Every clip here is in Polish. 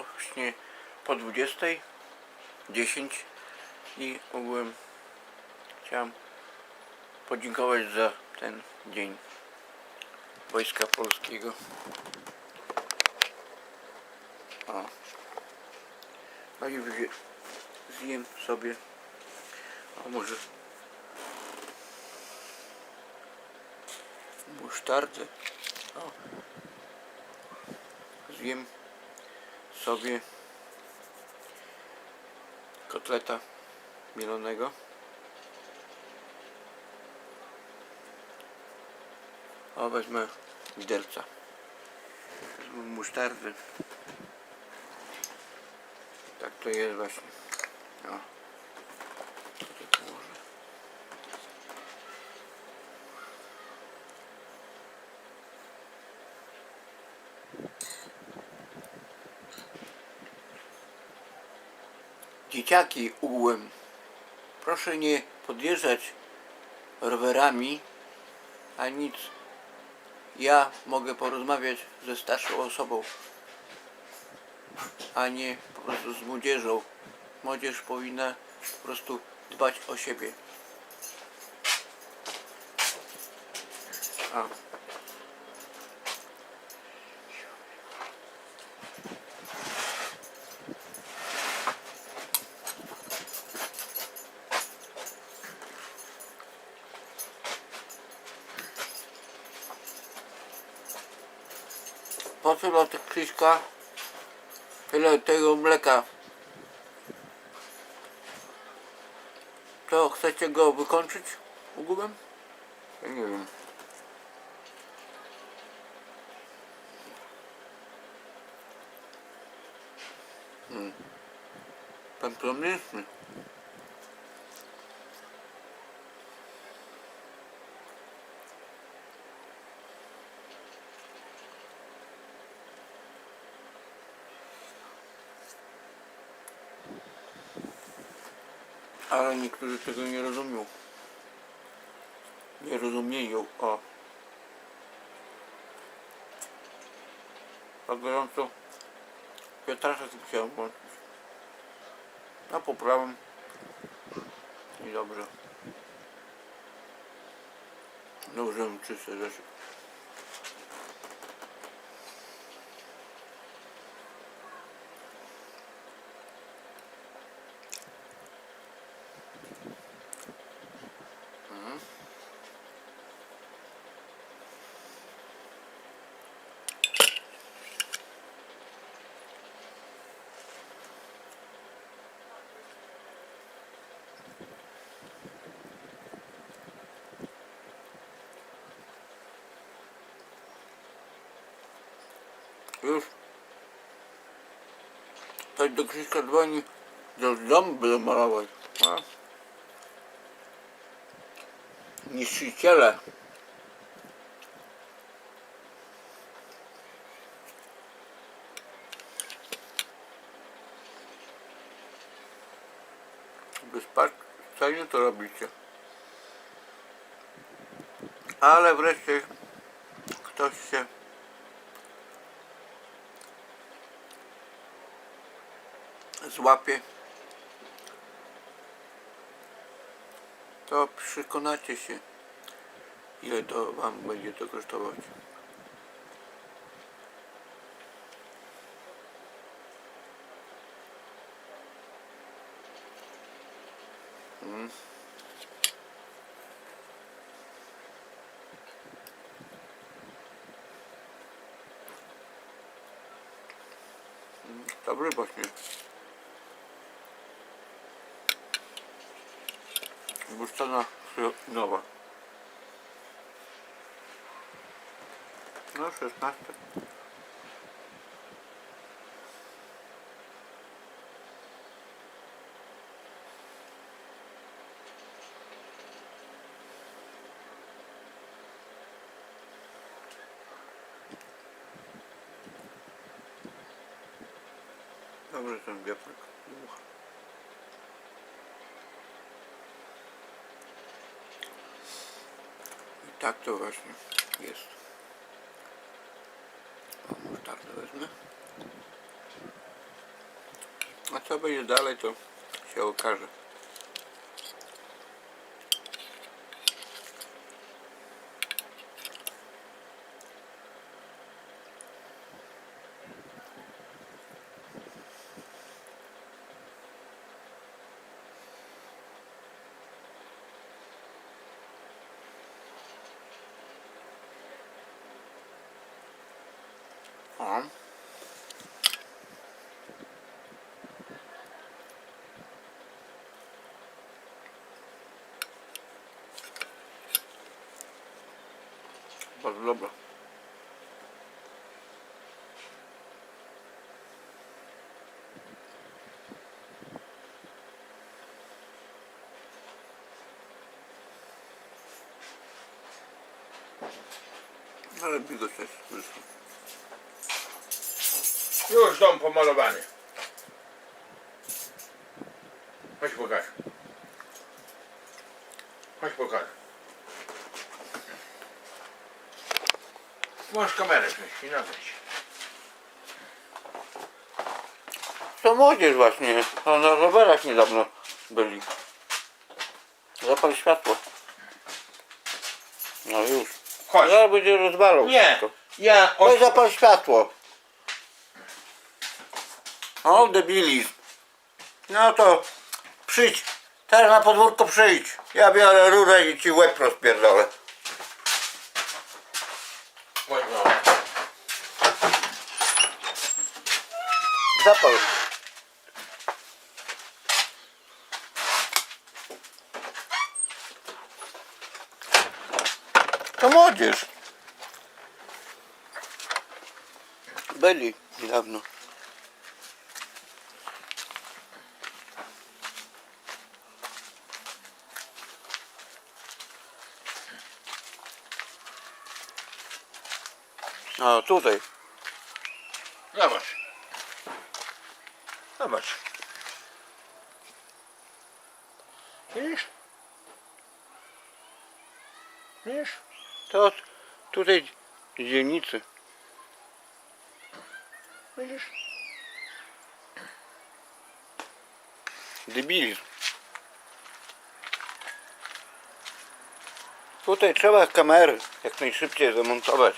właśnie po 20, 10 i ogółem chciałem podziękować za ten dzień Wojska Polskiego. O. No i zjem sobie, a może musztardę. O. Zjem sobie kotleta mielonego. O, wezmę widelca. Wezmę musztardy. Tak to jest właśnie. O. Dzieciaki ułem. Proszę nie podjeżdżać rowerami, a nic. Ja mogę porozmawiać ze starszą osobą, a nie po prostu z młodzieżą. Młodzież powinna po prostu dbać o siebie. A. Co dla tych Krzyśka tyle tego mleka? To chcecie go wykończyć ogółem? Ja nie wiem. Hmm. Pan pomyślny. Ale niektórzy tego nie rozumią. Nie rozumieją. O. Tak gorąco. Piotraszek musiałem włączyć. A poprawę. I dobrze. Dobrze czyste rzeczy. Już. Ktoś do Krzyśka dzwoni, że dom by malować. A. Niszczyciele. Bezpatrzenie to robicie. Ale wreszcie ktoś się złapie, to przekonacie się, ile to Wam będzie to kosztować. Mm. Dobry właśnie. бурштана нова. Ну, 16. Добрый там веприк. Ух. tak to właśnie jest. O, musztardę wezmę. A co będzie dalej, to się okaże. O. Bardzo dobra. Ale bigos jest wyszło. Już dom pomalowany. Chodź pokaż. Chodź pokaż. Masz kamerę wcześniej, nagrać. To młodzież właśnie. A na rowerach niedawno byli. Zapal światło. No już. Chodź. Zaraz będzie rozwalał Nie, wszystko. ja Weź od... zapal światło. O, debilizm. No to przyjdź. Teraz na podwórko przyjdź. Ja biorę rurę i ci łeb rozpierdolę. Zapal. To młodzież. Byli niedawno. A tutaj. Zobacz. Zobacz. Widzisz? Widzisz? To tutaj dzielnicy. Widzisz? Debilizm. Tutaj trzeba kamery jak najszybciej zamontować.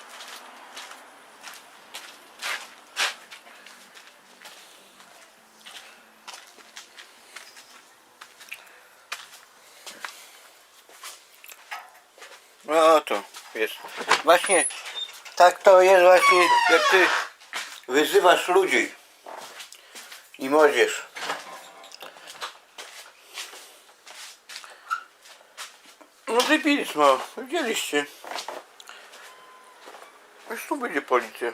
No to jest. Właśnie tak to jest właśnie jak ty wyzywasz ludzi i młodzież. No debilizm, no. Widzieliście. Już tu będzie policja.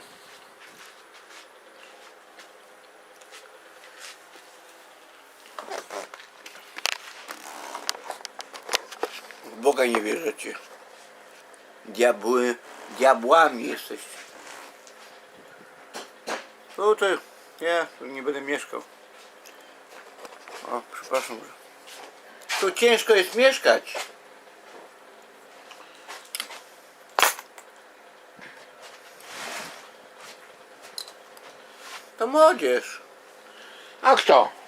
Boga nie wierzycie. Diabły, diabłami jesteście. Tutaj, ja tu nie będę mieszkał. O, przepraszam. Tu ciężko jest mieszkać. To młodzież. A kto?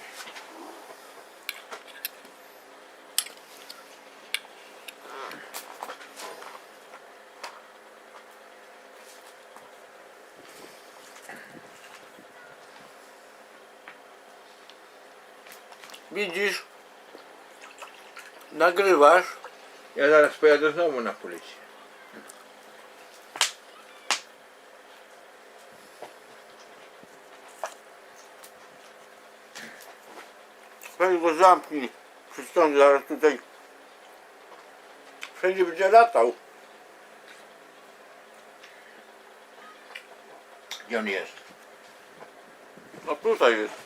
Widzisz? Nagrywasz. Ja zaraz pojadę znowu na policję. Weź go zamknij. Przystąpi zaraz tutaj. Wszędzie będzie latał. Gdzie on jest? No tutaj jest.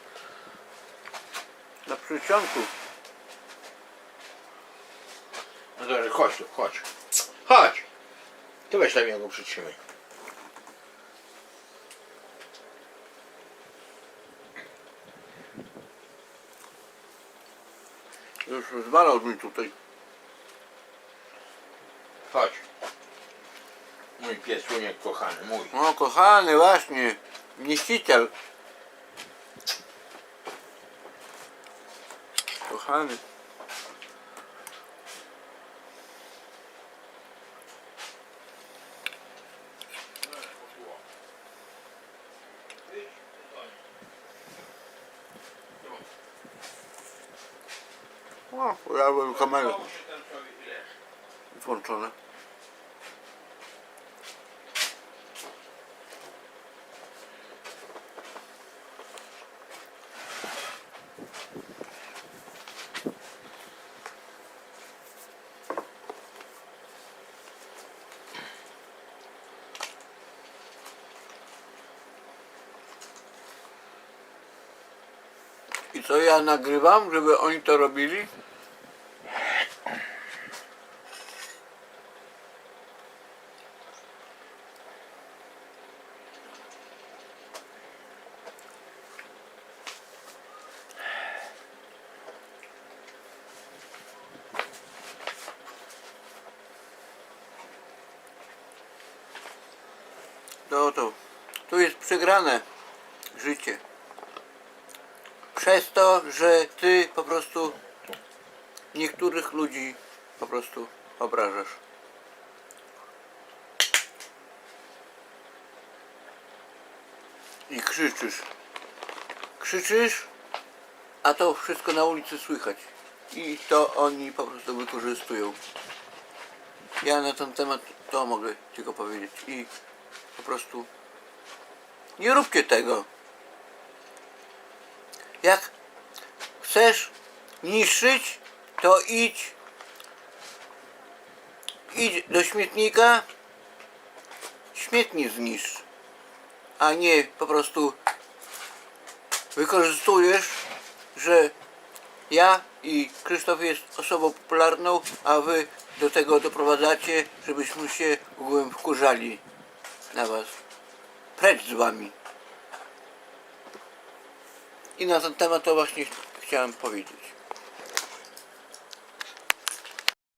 Na przysiąku. No dobrze, chodź tu, chodź. Chodź! Ty weź tam jego przytrzymaj. Już rozwalał mi tutaj. Chodź. Mój piesunek kochany, mój. No kochany właśnie. Niszczyciel. Kochany. O, pojawłem kamerę włączone. I co ja nagrywam, żeby oni to robili? No to tu jest przegrane życie. Przez to, że ty po prostu niektórych ludzi po prostu obrażasz. I krzyczysz. Krzyczysz, a to wszystko na ulicy słychać. I to oni po prostu wykorzystują. Ja na ten temat to mogę tylko powiedzieć. I po prostu nie róbcie tego. Jak chcesz niszczyć, to idź idź do śmietnika, śmietnik zniszcz, a nie po prostu wykorzystujesz, że ja i Krzysztof jest osobą popularną, a wy do tego doprowadzacie, żebyśmy się ogółem wkurzali na was. Precz z wami. I na ten temat to właśnie chciałem powiedzieć.